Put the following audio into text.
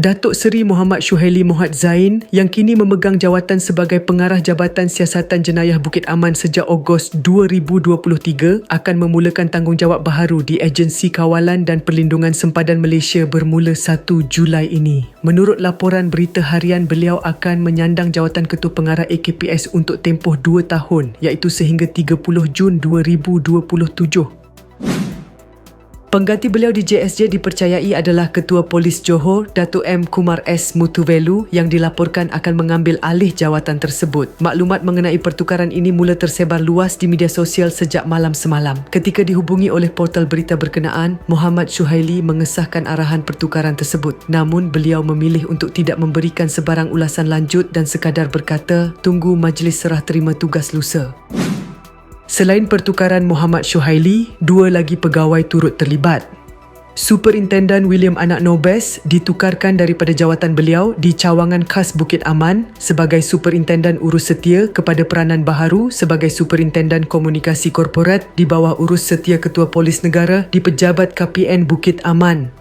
Datuk Seri Muhammad Syuhaili Muhammad Zain yang kini memegang jawatan sebagai pengarah Jabatan Siasatan Jenayah Bukit Aman sejak Ogos 2023 akan memulakan tanggungjawab baharu di Agensi Kawalan dan Perlindungan Sempadan Malaysia bermula 1 Julai ini. Menurut laporan berita harian, beliau akan menyandang jawatan Ketua Pengarah AKPS untuk tempoh 2 tahun iaitu sehingga 30 Jun 2027. Pengganti beliau di JSJ dipercayai adalah Ketua Polis Johor, Datuk M. Kumar S. Mutuvelu yang dilaporkan akan mengambil alih jawatan tersebut. Maklumat mengenai pertukaran ini mula tersebar luas di media sosial sejak malam semalam. Ketika dihubungi oleh portal berita berkenaan, Muhammad Syuhaili mengesahkan arahan pertukaran tersebut. Namun beliau memilih untuk tidak memberikan sebarang ulasan lanjut dan sekadar berkata, tunggu majlis serah terima tugas lusa. Selain pertukaran Muhammad Syuhaili, dua lagi pegawai turut terlibat. Superintendent William Anak Nobes ditukarkan daripada jawatan beliau di cawangan khas Bukit Aman sebagai Superintendent Urus Setia kepada peranan baharu sebagai Superintendent Komunikasi Korporat di bawah Urus Setia Ketua Polis Negara di Pejabat KPN Bukit Aman